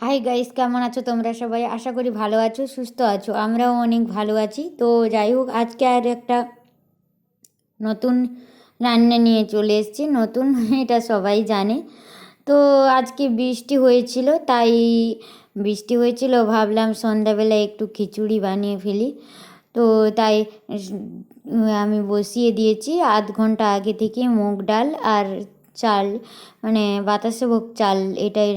Hi guys কেমন আছো তোমরা সবাই? আশা করি ভালো আছো, সুস্থ আছো। আমরাও অনেক ভালো আছি। তো যাই হোক, আজকে আর একটা নতুন রান্না নিয়ে চলে এসেছি। নতুন, এটা সবাই জানে। তো আজকে বৃষ্টি হয়েছিল, তাই বৃষ্টি হয়েছিল, ভাবলাম সন্ধ্যাবেলা একটু খিচুড়ি বানিয়ে ফেলি। তো তাই আমি বসিয়ে দিয়েছি, আধ ঘণ্টা আগে থেকে মুগ ডাল আর চাল মানে বাতাসে ভোগ চাল, এটাই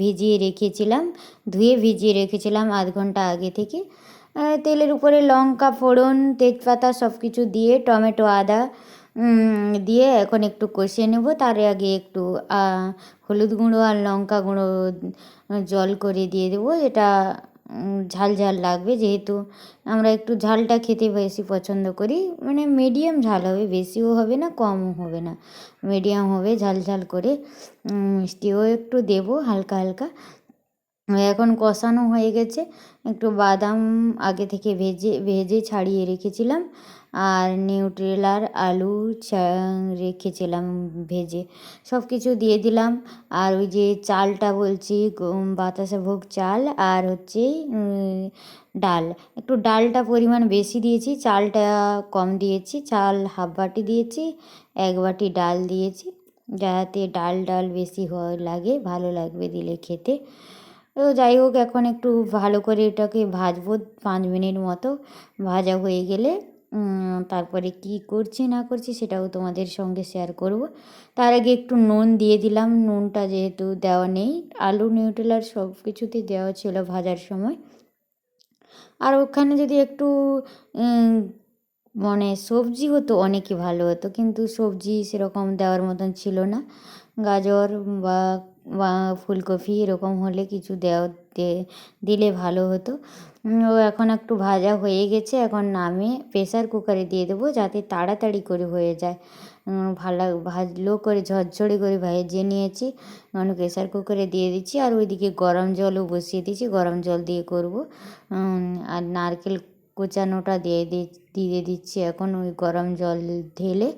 ভিজিয়ে রেখেছিলাম, ধুয়ে ভিজিয়ে রেখেছিলাম আধ ঘণ্টা আগে থেকে। তেলের উপরে লঙ্কা ফোড়ন, তেজপাতা সব কিছু দিয়ে, টমেটো আদা দিয়ে এখন একটু কষিয়ে নেব। তার আগে একটু হলুদ গুঁড়ো আর লঙ্কা গুঁড়ো জল করে দিয়ে দেবো। এটা ঝাল ঝাল লাগবে। যেহেতু আমরা একটু ঝালটা খেতে বেশি পছন্দ করি মানে মিডিয়াম ঝাল হবে, বেশিও হবে না, কমও হবে না। মিডিয়াম হবে, ঝাল ঝাল করে মিষ্টিও একটু দেব হালকা হালকা। এখন কষানো হয়ে গেছে, একটু বাদাম আগে থেকে ভেজে ভেজে ছাড়িয়ে রেখেছিলাম। আর নিউট্রেলার, আলু রেখেছিলাম ভেজে। সব কিছু দিয়ে দিলাম। আর ওই যে চালটা বলছি বাতাসা ভোগ চাল আর হচ্ছে ডাল। একটু ডালটা পরিমাণ বেশি দিয়েছি, চালটা কম দিয়েছি, চাল হাফ বাটি দিয়েছি, এক বাটি ডাল দিয়েছি, যাতে ডাল ডাল বেশি হয়, লাগে, ভালো লাগবে দিলে খেতে। তো যাই হোক, এখন একটু ভালো করে এটাকে ভাজবো, পাঁচ মিনিট মতো। ভাজা হয়ে গেলে তারপরে কি করছি, না করছি সেটাও তোমাদের সঙ্গে শেয়ার করব। তার আগে একটু নুন দিয়ে দিলাম। নুনটা যেহেতু দেওয়া নেই, আলু নিউট্রেলার সব কিছুতে দেওয়া ছিল ভাজার সময়। আর ওখানে যদি একটু মানে সবজি হতো অনেকই ভালো হতো, কিন্তু সবজি সেরকম দেওয়ার মতন ছিল না। গাজর বা বা ফুলকপি এরকম হলে কিছু দেওয়া দিলে ভালো হতো। ও এখন একটু ভাজা হয়ে গেছে, এখন নামিয়ে প্রেসার কুকারে দিয়ে দেবো যাতে তাড়াতাড়ি করে হয়ে যায়। ভালো ভালো করে ঝরঝরে করে ভেজে নিয়েছি মানে প্রেসার কুকারে দিয়ে দিচ্ছি আর ওইদিকে গরম জলও বসিয়ে দিয়েছি, গরম জল দিয়ে করব। আর নারকেল কোচানোটা দিয়ে দিয়ে দিচ্ছি। এখন ওই গরম জল ঢেলে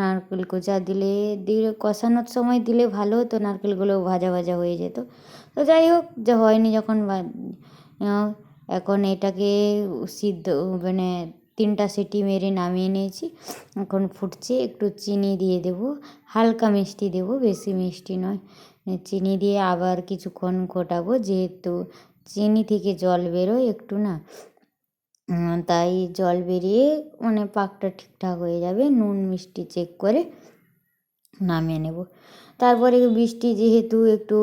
নারকেল কোচা দিলে দিলে কষানোর সময় দিলে ভালো হতো নারকেলগুলো ভাজা ভাজা হয়ে যেত। তো যাই হোক, যা হয়নি যখন এখন এটাকে সিদ্ধ মানে তিনটা সিটি মেরে নামিয়ে নিয়েছি। এখন ফুটছে, একটু চিনি দিয়ে দেবো। হালকা মিষ্টি দেবো, বেশি মিষ্টি নয়। চিনি দিয়ে আবার কিছুক্ষণ ঘোটাবো, যেহেতু চিনি থেকে জল বেরোয় একটু না। তাই জল বেরিয়ে মানে পাকটা ঠিকঠাক হয়ে যাবে। নুন, মিষ্টি চেক করে নামিয়ে নেব। তারপরে বৃষ্টি যেহেতু একটু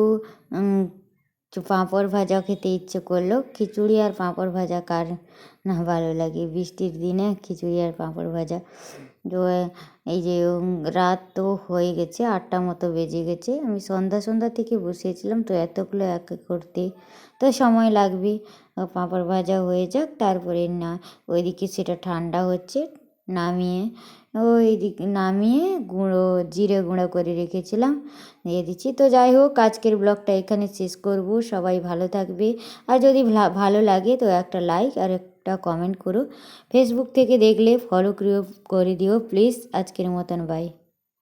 পাঁপড় ভাজা খেতে ইচ্ছে করল, খিচুড়ি আর পাঁপড় ভাজা কার না ভালো লাগে? বৃষ্টির দিনে খিচুড়ি আর পাঁপড় ভাজা। তো, এই যে রাত তো হয়ে গেছে, আটটা মতো বেজে গেছে। আমি সন্ধ্যা সন্ধ্যা থেকে বসিয়েছিলাম, তো এতগুলো এক করতে তো সময় লাগবে পাঁপড় ভাজা হয়ে যাক, তারপরে না, ওইদিকে সেটা ঠান্ডা হচ্ছে। নামিয়ে, ওই দিক নামিয়ে গুঁড়ো, জিরে গুঁড়ো করে রেখেছিলাম, দিয়ে দিচ্ছি। তো যাই হোক, আজকের ব্লগটা এখানে শেষ করব। সবাই ভালো থাকবে। আর যদি ভালো লাগে তো একটা লাইক আর একটা কমেন্ট করো। ফেসবুক থেকে দেখলে ফলো করে দিও। প্লিজ, আজকের মতন, বাই।